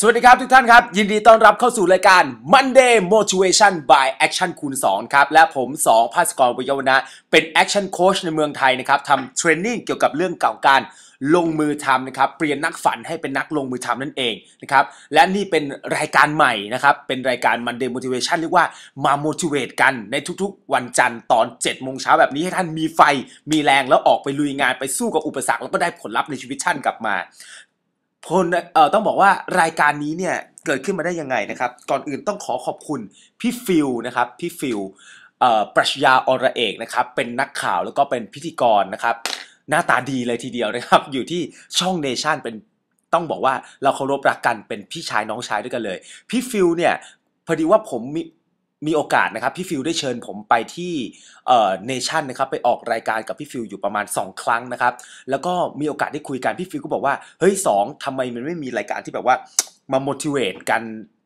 สวัสดีครับทุกท่านครับ ยินดีต้อนรับเข้าสู่รายการ Monday Motivation by Action คูณ2ครับ และผม2ภาสกรวิยวนะ เป็น Action Coach ในเมืองไทยนะครับทำเทรนนิ่งเกี่ยวกับเรื่องเก่าการลงมือทำนะครับเปลี่ยนนักฝันให้เป็นนักลงมือทำนั่นเองนะครับและนี่เป็นรายการใหม่นะครับเป็นรายการ Monday Motivation เรียกว่ามา motivate กันในทุกๆ วันจันทร์ตอน7โมงเช้าแบบนี้ให้ท่านมีไฟมีแรงแล้วออกไปลุยงานไปสู้กับอุปสรรคแล้วก็ได้ผลลัพธ์ในชีวิตท่านกลับมา พลเอ่อต้องบอกว่ารายการนี้เนี่ยเกิดขึ้นมาได้ยังไงนะครับ ก่อนอื่นต้องขอขอบคุณพี่ฟิลนะครับพี่ฟิลเอ่อปรัชญาอระเอกนะครับเป็นนักข่าวแล้วก็เป็นพิธีกรนะครับ หน้าตาดีเลยทีเดียวนะครับ อยู่ที่ช่องเนชั่นเป็นต้องบอกว่าเราเคารพรักกันเป็นพี่ชายน้องชายด้วยกันเลย พี่ฟิลเนี่ยพอดีว่าผมมี มีโอกาสนะครับพี่ฟิลได้เชิญผมไปที่เอ่อเนชั่นนะครับไปออกรายการกับพี่ฟิลอยู่ประมาณ 2 ครั้งนะครับ แล้วก็มีโอกาสได้คุยกันพี่ฟิลก็บอกว่าเฮ้ยสองทำไมมันไม่มีรายการที่แบบว่ามา motivate กัน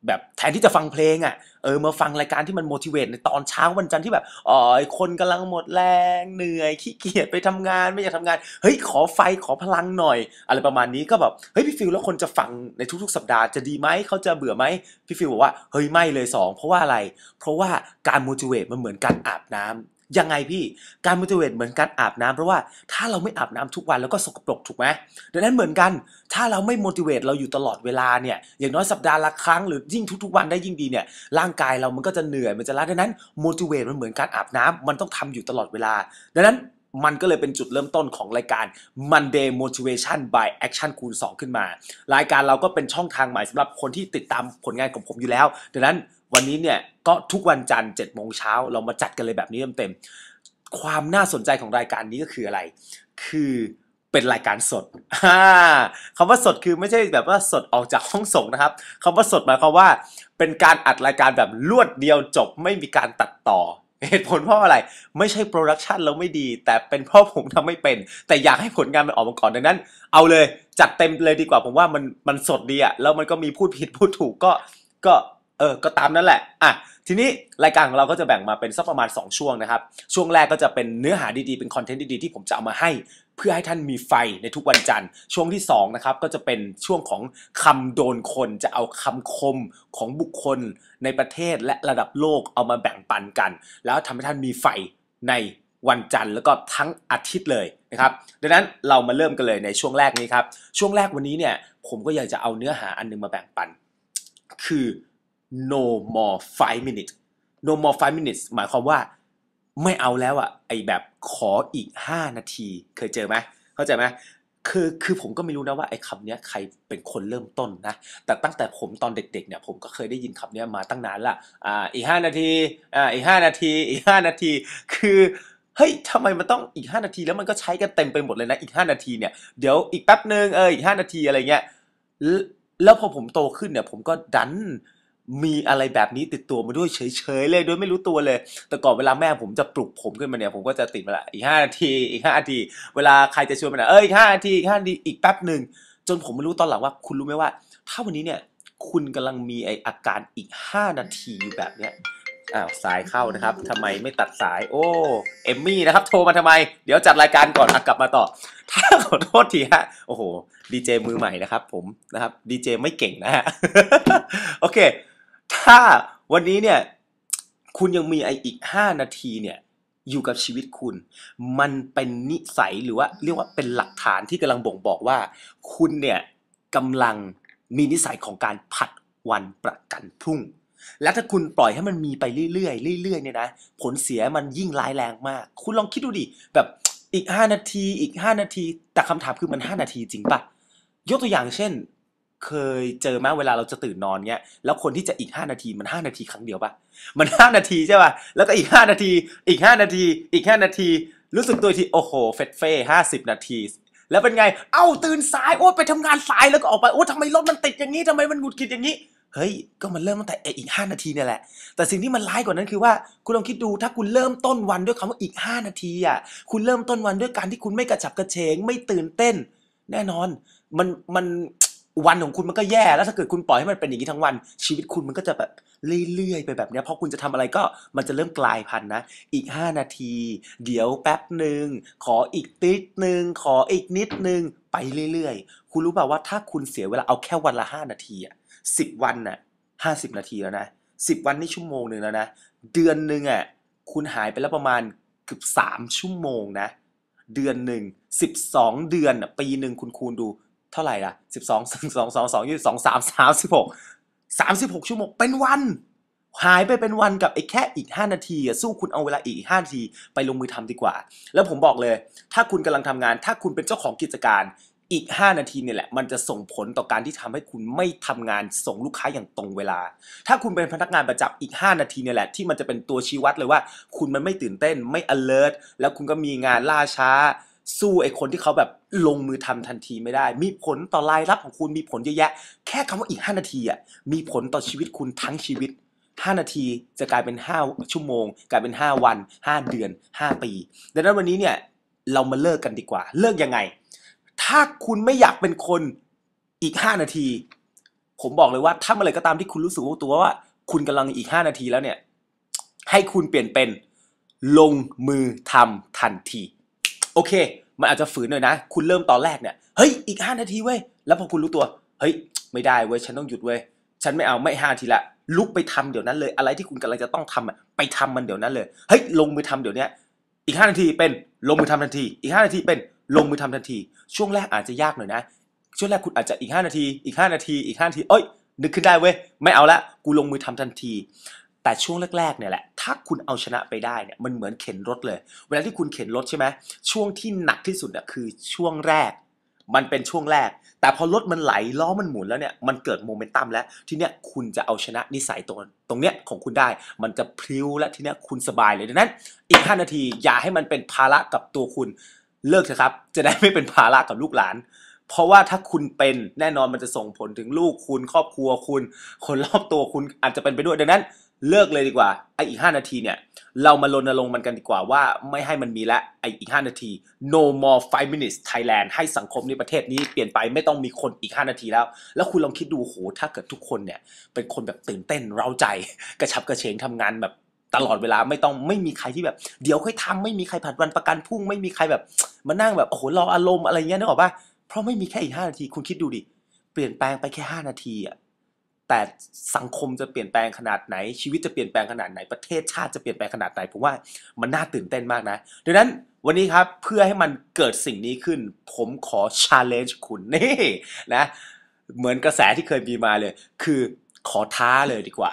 แบบแทนที่จะฟังเพลงอะเออมาฟังรายการที่มัน motivate ในตอนเช้าวันจันทร์ที่แบบอ๋อคนกำลังหมดแรงเหนื่อยขี้เกียจไปทำงานไม่อยากทำงานเฮ้ยขอไฟขอพลังหน่อย อะไรประมาณนี้ก็แบบเฮ้ยพี่ฟิลแล้วคนจะฟังในทุกๆ สัปดาห์จะดีไหมเขาจะเบื่อไหมพี่ฟิลบอกว่าเฮ้ยไม่เลยสองเพราะว่าอะไร เพราะว่าการ motivate มันเหมือนการอาบน้ำ ยังไงพี่การ motivate เหมือนการอาบน้ำเพราะว่าถ้าเราไม่อาบน้ำทุกวันแล้วก็สกปรกถูกไหมดังนั้นเหมือนกัน ถ้าเราไม่ motivate เราอยู่ตลอดเวลาเนี่ยอย่างน้อยสัปดาห์ละครั้งหรือยิ่งทุกๆ วันได้ยิ่งดีเนี่ยร่างกายเรามันก็จะเหนื่อยมันจะล้าดังนั้น motivate มันเหมือนการอาบน้ำมันต้องทำอยู่ตลอดเวลา ดังนั้นมันก็เลยเป็นจุดเริ่มต้นของรายการ Monday Motivation by Action คูณ2 ขึ้นมา รายการเราก็เป็นช่องทางใหม่สำหรับคนที่ติดตามผลงานของผมอยู่แล้ว ดังนั้น วันนี้เนี่ยก็ทุกวันจันทร์7โมงเช้าเรามาจัดกันเลยแบบนี้เต็มๆความน่าสนใจของรายการนี้ก็คืออะไร คือเป็นรายการสดอ่าคำว่าสดคือไม่ใช่แบบว่าสดออกจากห้องส่งนะครับคำว่าสดหมายความว่า เป็นการอัดรายการแบบรวดเดียวจบไม่มีการตัดต่อเหตุผลเพราะอะไร ไม่ใช่โปรดักชันเราไม่ดี แต่เป็นเพราะผมทำไม่เป็น แต่อยากให้ผลงานมันออกมาก่อนดังนั้น เอาเลยจัดเต็มเลยดีกว่าผมว่ามันมันสดดีอะแล้วมันก็มีพูดผิดพูดถูกก็ก็ ออก็ตามนั่นแหละอะทีนี้รายการของเราก็จะแบ่งมาเป็นสักประมาณ 2 ช่วงนะครับ ช่วงแรกก็จะเป็นเนื้อหาดีๆ เป็นคอนเทนต์ดีๆ ที่ผมจะเอามาให้ เพื่อให้ท่านมีไฟในทุกวันจันทร์ ช่วงที่2นะครับก็จะเป็นช่วงของคำโดนคนจะเอาคำคมของบุคคลในประเทศและระดับโลกเอามาแบ่งปันกัน แล้วทำให้ท่านมีไฟในวันจันทร์แล้วก็ทั้งอาทิตย์เลยนะครับดังนั้นเรามาเริ่มกันเลยในช่วงแรกนี้ครับช่วงแรกวันนี้เนี่ยผมก็อยากจะเอาเนื้อหาอันหนึงมาแบ่งปัน คือ no more five minutes no more five minutes หมายความว่าไม่เอาแล้วอะไอแบบขออีก 5 นาที เคยเจอไหมเข้าใจไหมคือคือผมก็ไม่รู้นะว่าไอ้คำนี้ใครเป็นคนเริ่มต้นนะ แต่ตั้งแต่ผมตอนเด็กๆเนี่ยผมก็เคยได้ยินคำนี้มาตั้งนานละอ่าอีก5นาทีอ่าอีก5นาทีอีก5นาที คือเฮ้ยทำไมมันต้องอีก 5 นาที แล้วมันก็ใช้กันเต็มไปหมดเลยนะอีก 5 นาทีเนี่ยเดี๋ยวอีกแป๊บหนึ่งเอออีก 5 นาทีอะไรเงี้ยแล้วพอผมโตขึ้นเนี่ยผมก็ดัน มีอะไรแบบนี้ติดตัวมาด้วยเฉยๆเลยโดยไม่รู้ตัวเลย แต่ก่อนเวลาแม่ผมจะปลุกผมขึ้นมาเนี่ยผมก็จะติดมาละอีกห้านาทีอีกห้านาที เวลาใครจะชวนมาเนี่ยเอออีกห้านาทีอีกห้านาทีอีกแป๊บหนึ่งจนผมไม่รู้ตอนหลังว่าคุณรู้ไหมว่า ถ้าวันนี้เนี่ยคุณกำลังมีไออาการอีกห้านาทีอยู่แบบเนี้ยอ้าวสายเข้านะครับทำไมไม่ตัดสาย โอ้เอมมี่นะครับ โทรมาทำไม เดี๋ยวจัดรายการก่อนอกลับมาต่อ ถ้าขอโทษทีฮะโอ้โหดีเจมือใหม่นะครับ ผมนะครับดีเจไม่เก่งนะฮะโอเค ถ้าวันนี้เนี่ย คุณยังมีไออีก 5 นาทีเนี่ย อยู่กับชีวิตคุณ มันเป็นนิสัยหรือว่าเรียกว่าเป็นหลักฐานที่กำลังบ่งบอกว่า คุณเนี่ยกำลังมีนิสัยของการผัดวันประกันพรุ่ง และถ้าคุณปล่อยให้มันมีไปเรื่อยๆเรื่อยๆเนี่ยนะ ผลเสียมันยิ่งร้ายแรงมาก คุณลองคิดดูดิ แบบอีก 5 นาที อีก 5 นาที แต่คำถามคือมัน 5 นาทีจริงปะยกตัวอย่างเช่น เคยเจอไหมเวลาเราจะตื่นนอนเงี้ยแล้วคนที่จะอีก 5 นาทีมัน 5 นาทีครั้งเดียวปะมัน 5 นาทีใช่ปะแล้วก็อีก 5 นาทีอีก 5 นาทีอีก 5 นาที รู้สึกตัวทีโอ้โหเฟดเฟ่ห้าสิบนาที แล้วเป็นไง เอ้าตื่นสายโอ้ไปทำงานสายแล้วก็ออกไปโอ้ทำไมรถมันติดอย่างนี้ทำไมมันหงุดหงิดอย่างนี้เฮ้ย ก็มันเริ่มตั้งแต่อีก 5 นาทีเนี่ยแหละ แต่สิ่งที่มันร้ายกว่านั้นคือว่า คุณลองคิดดู ถ้าคุณเริ่มต้นวันด้วยคำว่าอีก 5 นาทีอะ คุณเริ่มต้นวันด้วยการที่คุณไม่กระฉับกระเฉง ไม่ตื่นเต้น แน่นอน มัน มัน วันของคุณมันก็แย่แล้วถ้าเกิดคุณปล่อยให้มันเป็นอย่างนี้ทั้งวัน ชีวิตคุณมันก็จะแบบเรื่อยๆไปแบบเนี้ยเพราะคุณจะทำอะไรก็มันจะเริ่มกลายพันธุ์นะ อีก 5 นาที เดี๋ยวแป๊บหนึ่งขออีกติดหนึ่งขออีกนิดหนึ่งไปเรื่อยๆ คุณรู้เปล่าว่าถ้าคุณเสียเวลาเอาแค่วันละ 5 นาทีอะสิบวันน่ะห้าสิบนาทีแล้วนะสิบวันนี่ชั่วโมงหนึ่งแล้วนะ เดือนหนึ่งอะคุณหายไปแล้วประมาณเกือบสามชั่วโมงนะ เดือนหนึ่งสิบสองเดือนปีหนึ่งคุณคูณดู เท่าไหร่ล่ะสิบสองสองสองสองยี่สองสามสามสิบหกสามสิบหกชั่วโมงเป็นวัน หายไปเป็นวันกับไอ้แค่อีก 5 นาทีอะสู้คุณเอาเวลาอีก5นาทีไปลงมือทำดีกว่า แล้วผมบอกเลย ถ้าคุณกำลังทำงาน ถ้าคุณเป็นเจ้าของกิจการอีก 5 นาทีเนี่ยแหละ มันจะส่งผลต่อการที่ทำให้คุณไม่ทำงานส่งลูกค้าอย่างตรงเวลา ถ้าคุณเป็นพนักงานประจำอีก 5 นาทีเนี่ยแหละ ที่มันจะเป็นตัวชี้วัดเลยว่า คุณมันไม่ตื่นเต้นไม่ alert แล้วคุณก็มีงานล่าช้า สู้ไอ้คนที่เขาแบบลงมือทำทันทีไม่ได้ มีผลต่อรายรับของคุณมีผลเยอะแยะ แค่คำว่าอีก 5 นาทีอะมีผลต่อชีวิตคุณทั้งชีวิต 5 นาทีจะกลายเป็น 5 ชั่วโมง กลายเป็น 5 วัน 5 เดือน 5 ปี ดังนั้นวันนี้เนี่ยเรามาเลิกกันดีกว่า เลิกยังไง ถ้าคุณไม่อยากเป็นคนอีก 5 นาที ผมบอกเลยว่าถ้าเมื่อไหร่ก็ตามที่คุณรู้สึกว่าตัวว่า คุณกำลังอีก 5 นาทีแล้วเนี่ยให้คุณเปลี่ยนเป็นลงมือทำทันที โอเค มันอาจจะฝืนหน่อยนะ คุณเริ่มตอนแรกเนี่ยเฮ้ยอีก5นาทีเว้ยแล้วพอคุณรู้ตัวเฮ้ยไม่ได้เว้ยฉันต้องหยุดเว้ยฉันไม่เอาไม่ห้าทีละลุกไปทำเดี๋ยวนั้นเลย อะไรที่คุณกำลังจะต้องทำอะไปทำมันเดี๋ยวนั้นเลยเฮ้ยลงมือทำเดี๋ยวนี้อีก5นาทีเป็นลงมือทำทันที อีก5นาทีเป็นลงมือทำทันที ช่วงแรกอาจจะยากหน่อยนะ ช่วงแรกคุณอาจจะอีก5นาที อีก5นาที อีก5นาทีเอ้ยนึกขึ้นได้เว้ยไม่เอาละกูลงมือทำทันที แต่ช่วงแรกๆเนี่ยแหละ ถ้าคุณเอาชนะไปได้เนี่ย มันเหมือนเข็นรถเลย เวลาที่คุณเข็นรถใช่ไหมช่วงที่หนักที่สุดเนี่ยคือช่วงแรก มันเป็นช่วงแรก แต่พอรถมันไหลล้อมันหมุนแล้วเนี่ย มันเกิดโมเมนตัมแล้ว ทีเนี้ยคุณจะเอาชนะนิสัยตรงตรงเนี้ยของคุณได้ มันจะพลิ้วและทีเนี้ยคุณสบายเลย ดังนั้น อีก 5 นาทีอย่าให้มันเป็นภาระกับตัวคุณ เลิกเถอะครับ จะได้ไม่เป็นภาระกับลูกหลานเพราะว่าถ้าคุณเป็นแน่นอนมันจะส่งผลถึงลูกคุณครอบครัวคุณ คนรอบตัวคุณอาจจะเป็นไปด้วยดังนั้น เลิกเลยดีกว่าไออีก 5 นาทีเนี่ย เรามารณรงค์มันกันดีกว่าว่าไม่ให้มันมีละไออีก 5 นาที no more 5 minutes Thailand ให้สังคมในประเทศนี้เปลี่ยนไปไม่ต้องมีคนอีก 5 นาทีแล้ว แล้วคุณลองคิดดูโหถ้าเกิดทุกคนเนี่ย เป็นคนแบบตื่นเต้นเร้าใจ กระชับกระเฉงทำงานแบบตลอดเวลาไม่ต้องไม่มีใครที่แบบ เดี๋ยวค่อยทำไม่มีใครผัดวันประกันพรุ่งไม่มีใครแบบมานั่งแบบโอ้โหรออารมณ์อะไรเงี้ยนึกออกปะเพราะไม่มีแค่อีก 5 นาทีคุณคิดดูดิเปลี่ยนแปลงไปแค่ 5 นาทีอะ แต่สังคมจะเปลี่ยนแปลงขนาดไหน ชีวิตจะเปลี่ยนแปลงขนาดไหนประเทศชาติจะเปลี่ยนแปลงขนาดไหนผมว่ามันน่าตื่นเต้นมากนะดังนั้นวันนี้ครับเพื่อให้มันเกิดสิ่งนี้ขึ้น ผมขอ challenge คุณนี่นะเหมือนกระแสที่เคยมีมาเลย คือขอท้าเลยดีกว่า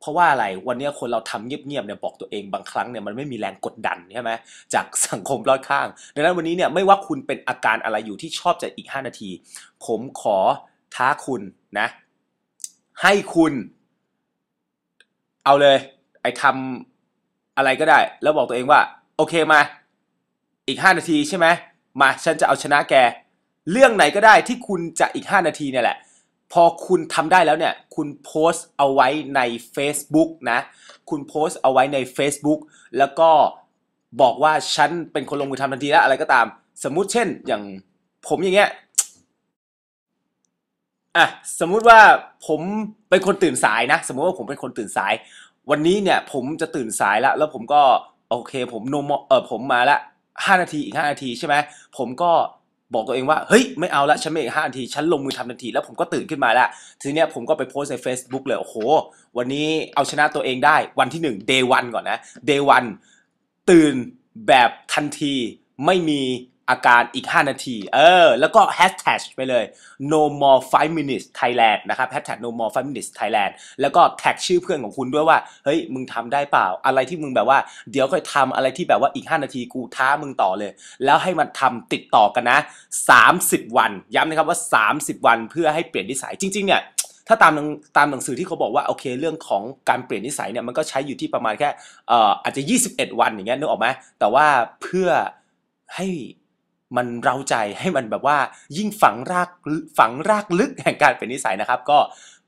เพราะว่าอะไรวันนี้คนเราทำเงียบๆเนี่ยบอกตัวเองบางครั้งเนี่ยมันไม่มีแรงกดดันใช่ไหมจากสังคมรอบข้าง ดังนั้นวันนี้เนี่ยไม่ว่าคุณเป็นอาการอะไรอยู่ที่ชอบจะอีก 5 นาที ผมขอท้าคุณนะ ให้คุณ เอาเลย ไอ้ทำอะไรก็ได้ แล้วบอกตัวเองว่า โอเคมา อีก5นาทีใช่ไหมมาฉันจะเอาชนะแก เรื่องไหนก็ได้ที่คุณจะอีก5นาทีเนี่ยแหละ พอคุณทำได้แล้วเนี่ย คุณโพสต์เอาไว้ใน Facebook นะ คุณโพสต์เอาไว้ใน Facebook แล้วก็บอกว่าฉันเป็นคนลงมือทำทันทีแล้วอะไรก็ตาม สมมุติเช่น อย่างผมอย่างเงี้ย อะสมมุติว่าผมเป็นคนตื่นสายนะ สมมุติว่าผมเป็นคนตื่นสาย วันนี้เนี่ยผมจะตื่นสายแล้วแล้วผมก็โอเค ผมนมเออผมมาละห้านาทีอีกห้านาทีใช่ไหมผมก็บอกตัวเองว่าเฮ้ยไม่เอาละฉันไม่อีกห้านาทีฉันลงมือทำทันทีแล้วผมก็ตื่นขึ้นมาล้วทีเนี้ยผมก็ไปโพสต์ใน Facebook เลยโอ้โห วันนี้เอาชนะตัวเองได้วันที่หนึ่ง day one ก่อนนะ day one ตื่นแบบทันทีไม่มี อาการอีก 5 นาที เออ แล้วก็แฮชแท็กไปเลย no more 5 minutes Thailand นะครับแฮชแท็ก no more 5 minutes Thailand แล้วก็แท็กชื่อเพื่อนของคุณด้วยว่า เฮ้ย มึงทำได้เปล่า อะไรที่มึงแบบว่า เดี๋ยวค่อยทำอะไรที่แบบว่าอีก 5 นาทีกูท้ามึงต่อเลย แล้วให้มันทำติดต่อกันนะ 30 วัน ย้ำนะครับว่า 30 วันเพื่อให้เปลี่ยนนิสัย จริง ๆ เนี่ยถ้าตามตามหนังสือที่เขาบอกว่าโอเคเรื่องของการเปลี่ยนนิสัยเนี่ยมันก็ใช้อยู่ที่ประมาณแค่เอ่ออาจจะ 21 วันอย่างเงี้ยนึกออกไหมแต่ว่าเพื่อให้ มันเราใจให้มันแบบว่ายิ่งฝังรากฝังรากลึกแห่งการเป็นนิสัยนะครับ ก็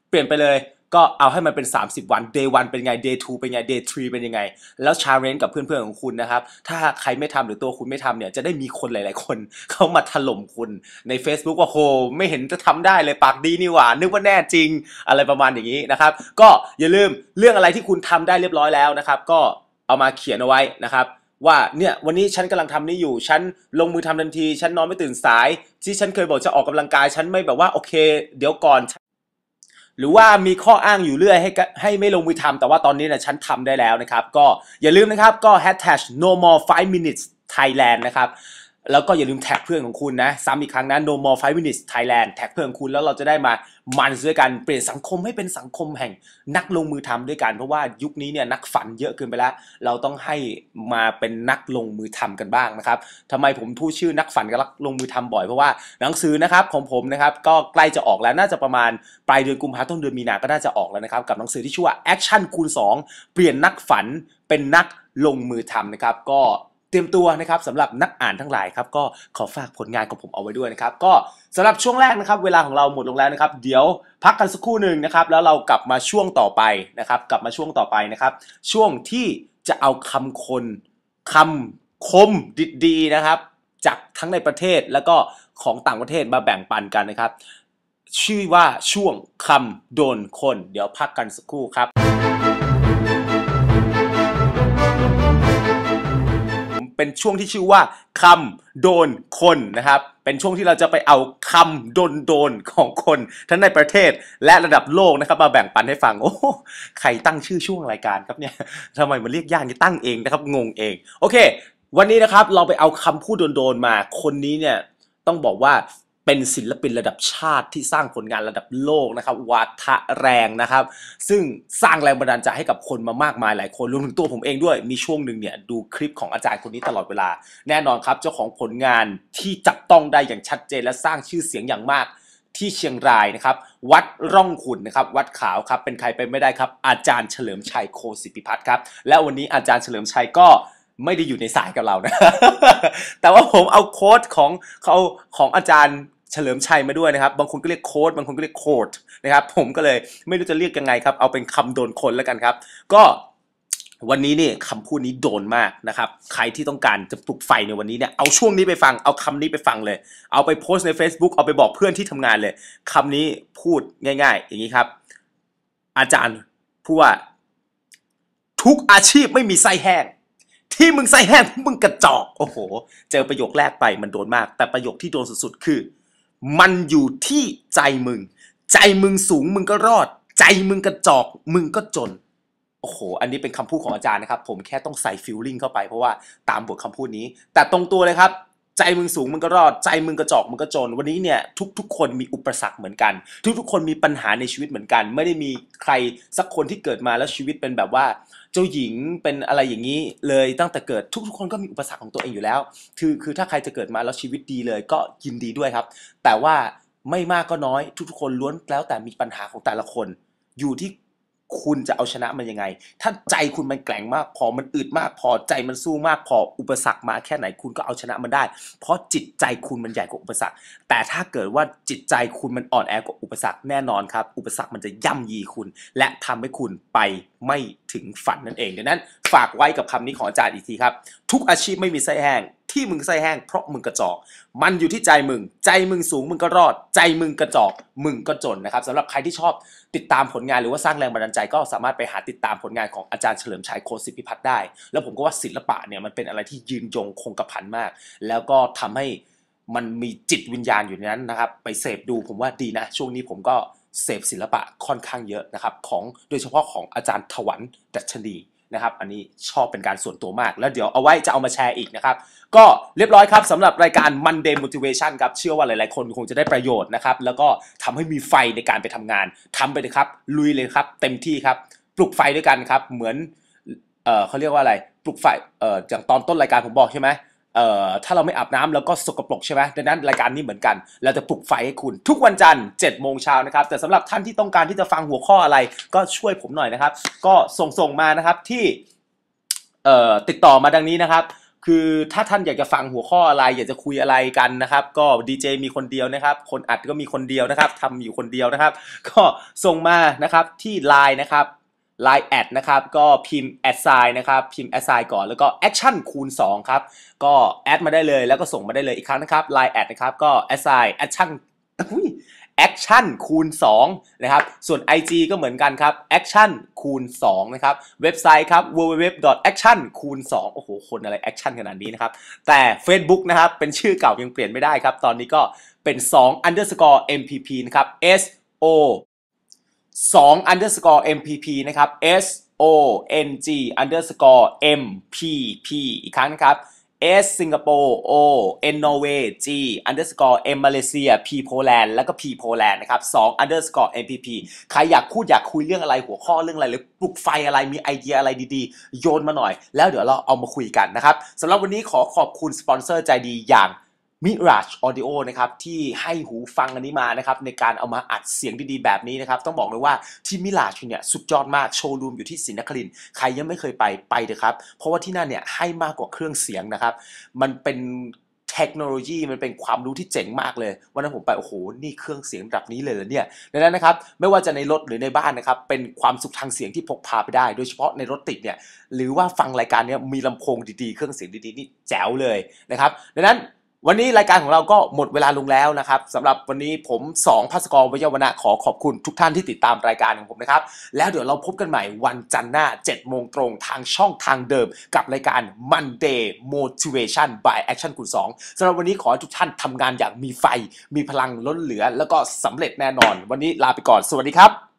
เปลี่ยนไปเลยก็เอาให้มันเป็น 30 วัน day 1เป็นไง day 2เป็นไง day 3เป็นยังไง แล้วชาเลนจ์กับเพื่อนๆของคุณนะครับ ถ้าใครไม่ทำหรือตัวคุณไม่ทำเนี่ย จะได้มีคนหลายๆ คนเข้ามาถล่มคุณใน Facebook ว่าโหไม่เห็นจะทำได้เลยปากดีนี่หว่า นึกว่าแน่จริงอะไรประมาณอย่างนี้นะครับ ก็อย่าลืมเรื่องอะไรที่คุณทำได้เรียบร้อยแล้วนะครับ ก็เอามาเขียนเอาไว้นะครับ ว่าเนี่ยวันนี้ฉันกำลังทำนี่อยู่ ฉันลงมือทำทันที ฉันนอนไม่ตื่นสาย ที่ฉันเคยบอกจะออกกำลังกาย ฉันไม่แบบว่าโอเค เดี๋ยวก่อน หรือว่ามีข้ออ้างอยู่เรื่อยให้ให้ไม่ลงมือทำแต่ว่าตอนนี้นะฉันทำได้แล้วนะครับ ก็อย่าลืมนะครับก็ hashtag no more 5 minutes Thailand นะครับ แล้วก็อย่าลืมแท็กเพื่อนของคุณนะ ซ้ำอีกครั้งนะ no more 5 minutes Thailand แท็กเพื่อนของคุณแล้วเราจะได้มามันด้วยกันเปลี่ยนสังคมให้เป็นสังคมแห่งนักลงมือทำด้วยกัน เพราะว่ายุคนี้เนี่ยนักฝันเยอะเกินไปแล้ว เราต้องให้มาเป็นนักลงมือทำกันบ้างนะครับทำไมผมพูดชื่อนักฝันกับนักลงมือทำบ่อยเพราะว่าหนังสือนะครับของผมนะครับก็ใกล้จะออกแล้วน่าจะประมาณปลายเดือนกุมภาพันธ์ต้นเดือนมีนาก็น่าจะออกแล้วนะครับกับหนังสือที่ชื่อว่า Action คูณ2 เปลี่ยนนักฝันเป็นนักลงมือทำนะครับก็ เตรียมตัวนะครับสำหรับนักอ่านทั้งหลายครับก็ขอฝากผลงานของผมเอาไว้ด้วยนะครับก็สำหรับช่วงแรกนะครับ เวลาของเราหมดลงแล้วนะครับ เดี๋ยวพักกันสักครู่หนึ่งนะครับ แล้วเรากลับมาช่วงต่อไปนะครับ กลับมาช่วงต่อไปนะครับ ช่วงที่จะเอาคำคนคำคมดีๆนะครับ จากทั้งในประเทศแล้วก็ของต่างประเทศมาแบ่งปันกันนะครับ ชื่อว่าช่วงคำโดนคน เดี๋ยวพักกันสักครู่ครับ เป็นช่วงที่ชื่อว่าคำโดนคนนะครับ เป็นช่วงที่เราจะไปเอาคำโดนโดนของคน ทั้งในประเทศและระดับโลกนะครับ มาแบ่งปันให้ฟัง โอ้ใครตั้งชื่อช่วงรายการครับเนี่ยทำไมมันเรียกยากนี่ตั้งเองนะครับงงเอง โอเค วันนี้นะครับเราไปเอาคำพูดโดนๆมาคนนี้เนี่ยต้องบอกว่า เป็นศิลปินระดับชาติที่สร้างผลงานระดับโลกนะครับวาทะแรงนะครับ ซึ่งสร้างแรงบันดาลใจให้กับคนมามากมายหลายคนรวมถึงตัวผมเองด้วยมีช่วงหนึ่งเนี่ยดูคลิปของอาจารย์คนนี้ตลอดเวลา แน่นอนครับ เจ้าของผลงานที่จับต้องได้อย่างชัดเจนและสร้างชื่อเสียงอย่างมากที่เชียงรายนะครับ วัดร่องขุนนะครับ วัดขาวครับ เป็นใครไปไม่ได้ครับ อาจารย์เฉลิมชัยโคสิพิพัฒน์ครับ และวันนี้อาจารย์เฉลิมชัยก็ ไม่ได้อยู่ในสายกับเรานะ แต่ว่าผมเอาโค้ดของเขาของอาจารย์เฉลิมชัยมาด้วยนะครับ บางคนก็เรียกโค้ดบางคนก็เรียกโคดนะครับ ผมก็เลยไม่รู้จะเรียกยังไงครับ เอาเป็นคำโดนคนแล้วกันครับ ก็วันนี้นี่คำพูดนี้โดนมากนะครับ ใครที่ต้องการจะปลุกไฟในวันนี้เนี่ยเอาช่วงนี้ไปฟังเอาคำนี้ไปฟังเลย เอาไปโพสต์ใน Facebook เอาไปบอกเพื่อนที่ทำงานเลยคำนี้พูดง่าย ๆ อย่างนี้ครับ อาจารย์พูดว่า ทุกอาชีพไม่มีไส้แห้ง ที่มึงใส่แห้งมึงกระจอก โอ้โห เจอประโยคแรกไปมันโดนมาก แต่ประโยคที่โดนสุดๆคือ มันอยู่ที่ใจมึง ใจมึงสูงมึงก็รอด ใจมึงกระจอก มึงก็จน โอ้โห อันนี้เป็นคำพูดของอาจารย์นะครับ ผมแค่ต้องใส่ฟิลลิ่งเข้าไปเพราะว่าตามบทคำพูดนี้ แต่ตรงตัวเลยครับ ใจมึงสูงมึงก็รอดใจมึงกระจอกมึงก็จน วันนี้เนี่ยทุกๆ คนมีอุปสรรคเหมือนกัน ทุกๆ คนมีปัญหาในชีวิตเหมือนกัน ไม่ได้มีใครสักคนที่เกิดมาแล้วชีวิตเป็นแบบว่า เจ้าหญิงเป็นอะไรอย่างนี้เลยตั้งแต่เกิดทุกๆ คนก็มีอุปสรรคของตัวเองอยู่แล้ว คือคือถ้าใครจะเกิดมาแล้วชีวิตดีเลยก็ยินดีด้วยครับ แต่ว่าไม่มากก็น้อย ทุกๆ คนล้วนแล้วแต่มีปัญหาของแต่ละคน อยู่ที่ คุณจะเอาชนะมันยังไง ถ้าใจคุณมันแกร่งมากพอมันอึดมาก พอใจมันสู้มากพออุปสรรคมาแค่ไหนคุณก็เอาชนะมันได้ เพราะจิตใจคุณมันใหญ่กว่าอุปสรรค แต่ถ้าเกิดว่าจิตใจคุณมันอ่อนแอกว่าอุปสรรคแน่นอนครับ อุปสรรคมันจะย่ำยีคุณ และทำให้คุณไปไม่ถึงฝันนั่นเองดังนั้น ฝากไว้กับคำนี้ของอาจารย์อีกทีครับ ทุกอาชีพไม่มีไส้แห้ง ที่มึงไส้แห้งเพราะมึงกระจอก มันอยู่ที่ใจมึง ใจมึงสูงมึงก็รอด ใจมึงกระจอก มึงก็จนนะครับสำหรับใครที่ชอบติดตามผลงานหรือว่าสร้างแรงบันดาลใจก็สามารถไปหาติดตามผลงานของอาจารย์เฉลิมชัยโคสิพิพัฒน์ได้ แล้วผมก็ว่าศิลปะเนี่ยมันเป็นอะไรที่ยืนยงคงกระพันมาก แล้วก็ทำให้มันมีจิตวิญญาณอยู่ในนั้นนะครับ ไปเสพดูผมว่าดีนะ ช่วงนี้ผมก็เสพศิลปะค่อนข้างเยอะนะครับของโดยเฉพาะของอาจารย์ถวันดัชนี นะครับ อันนี้ชอบเป็นการส่วนตัวมาก แล้วเดี๋ยวเอาไว้จะเอามาแชร์อีกนะครับ ก็เรียบร้อยครับสำหรับรายการ Monday Motivation ครับ เชื่อว่าหลาย ๆ คนคงจะได้ประโยชน์นะครับ แล้วก็ทำให้มีไฟในการไปทำงานทำไปเลยครับ ลุยเลยครับ เต็มที่ครับ ปลุกไฟด้วยกันครับ เหมือน เออเขาเรียกว่าอะไร ปลุกไฟ เอออย่างตอนต้นรายการผมบอกใช่ไหม เอ่อถ้าเราไม่อาบน้ำแล้วก็สกปรกใช่ไหมดังนั้นรายการนี้เหมือนกัน เราจะปลุกไฟให้คุณทุกวันจันทร์7โมงเช้านะครับ แต่สำหรับท่านที่ต้องการที่จะฟังหัวข้ออะไร ก็ช่วยผมหน่อยนะครับ ก็ส่งส่งมานะครับที่เอ่อติดต่อมาดังนี้นะครับ คือถ้าท่านอยากจะฟังหัวข้ออะไร อยากจะคุยอะไรกันนะครับ ก็ดีเจมีคนเดียวนะครับ คนอัดก็มีคนเดียวนะครับทำอยู่คนเดียวนะครับ ก็ส่งมานะครับที่ Line นะครับ Line แอดนะครับก็พิมพ์แอดไซน์นะครับพิมพ์แอดไซน์ก่อนแล้วก็แอคชั่นคูณ2ครับก็แอดมาได้เลยแล้วก็ส่งมาได้เลยอีกครั้งนะครับ Line แอดนะครับก็แอดไซน์แอคชั่นแอคชั่นคูณ2นะครับ ส่วน IG ก็เหมือนกันครับแอคชั่นคูณ2นะครับ เว็บไซต์ครับ www.action คูณ2โอ้โห คนอะไรแอคชั่นขนาดนี้นะครับ แต่ Facebook นะครับ เป็นชื่อเก่ายังเปลี่ยนไม่ได้ครับ ตอนนี้ก็เป็น 2 underscore mpp นะครับ s o 2 underscore mpp นะครับ s o n g underscore m p p อีกครั้งนะครับ S สิงคโปร์ O N นอร์เวย์ G underscore M มาเลเซีย P โปแลนด์แล้วก็ P โปแลนด์นะครับ2 underscore MPP ใครอยากพูดอยากคุยเรื่องอะไรหัวข้อเรื่องอะไรหรือปลุกไฟอะไรมีไอเดียอะไรดีๆ โยนมาหน่อย แล้วเดี๋ยวเราเอามาคุยกันนะครับสำหรับวันนี้ขอขอบคุณสปอนเซอร์ใจดีอย่าง Mirage Audio นะครับที่ให้หูฟังอันนี้มานะครับในการเอามาอัดเสียงดีๆแบบนี้นะครับต้องบอกเลยว่าที่ Mirage เนี่ยสุดยอดมากโชว์รูมอยู่ที่ศรีนครินทร์ใครยังไม่เคยไปไปเถอะครับ เพราะว่าที่นั่นเนี่ยให้มากกว่าเครื่องเสียงนะครับมันเป็นเทคโนโลยีมันเป็นความรู้ที่เจ๋งมากเลย วันนั้นผมไปโอ้โหนี่เครื่องเสียงระดับนี้เลยเหรอเนี่ยดังนั้นนะครับไม่ว่าจะในรถหรือในบ้านนะครับเป็นความสุขทางเสียงที่พกพาไปได้ โดยเฉพาะในรถติดเนี่ยหรือว่าฟังรายการเนี้ยมีลำโพงดีๆ เครื่องเสียงดีๆนี่แจ๋วเลยนะครับดังนั้น วันนี้รายการของเราก็หมดเวลาลงแล้วนะครับสำหรับวันนี้ผมสองภาสกรวิยวนะขอขอบคุณทุกท่านที่ติดตามรายการของผมนะครับ แล้วเดี๋ยวเราพบกันใหม่วันจันทร์หน้า 7 โมงตรงทางช่องทางเดิม กับรายการ Monday Motivation by Action คุณ2สำหรับวันนี้ขอให้ทุกท่านทำงานอย่างมีไฟ มีพลังล้นเหลือ แล้วก็สำเร็จแน่นอน วันนี้ลาไปก่อนสวัสดีครับ